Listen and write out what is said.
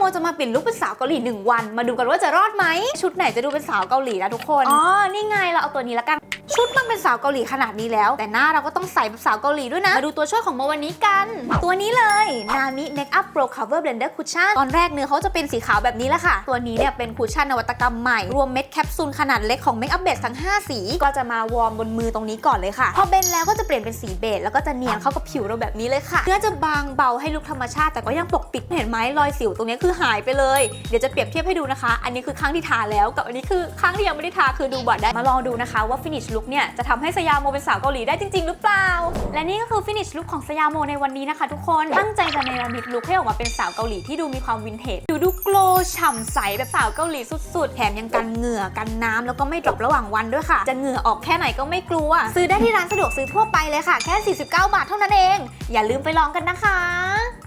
โมจะมาเปลี่ยนลุคเป็นสาวเกาหลีหนึ่งวัน มาดูกันว่าจะรอดไหมชุดไหนจะดูเป็นสาวเกาหลีนะทุกคน อ๋อ นี่ไงเราเอาตัวนี้ละกัน ชุดมันเป็นสาวเกาหลีขนาดนี้แล้ว แต่หน้าเราก็ต้องใส่แบบสาวเกาหลีด้วยนะ มาดูตัวช่วยของโมวันนี้กัน ตัวนี้เลยนามิ Makeup Pro Cover Blender Cushion ตอนแรกเนื้อเขาจะเป็นสีขาวแบบนี้แหละค่ะ ตัวนี้เนี่ยเป็นคุชชั่นนวัตกรรมใหม่ รวมเม็ดแคปซูลขนาดเล็กของ Makeup Base ทั้ง 5 สี ก็จะมาวอร์มบนมือตรงนี้ก่อนเลยค่ะ พอเบนแล้วก็จะเปลี่ยนเป็นสีเบจแล้วก็จะเนียนเข้ากับผิวเราแบบนี้เลยค่ะเนื้อจะบางเบาให้ลุคธรรมชาติแต่ก็ยังปกปิดเห็นไหมรอยสิวตรงนี้คือหายไปเลย เดี๋ยวจะเปรียบเทียบให้ดูนะคะ อันนี้คือครั้งที่ทาแล้วกับอันนี้คือครั้งที่ยังไม่ได้ทาคือดูบอดได้มาลองดูนะคะว่า finish look เนี่ยจะทำให้สยามโมเป็นสาวเกาหลีได้จริง ๆ หรือเปล่า และนี่ก็คือ finish look ของสยามโมในวันนี้นะคะทุกคน ตั้งใจจะเนรมิตลุคให้ออกมาเป็นสาวเกาหลีที่ดูมีความวินเทจ ดูดูโกล์ฉ่ำใสแบบสาวเกาหลีสุดๆ แถมยังกันเหงื่อกันน้ำแล้วก็ไม่ดรอประหว่างวันด้วยค่ะ จะเหงื่อออกแค่ไหนก็ไม่กลัว ซื้อได้ที่ร้านสะดวกซื้อทั่วไปเลยค่ะ แค่ 49 บาทเท่านั้นเอง อย่าลืมไปลองกันนะคะ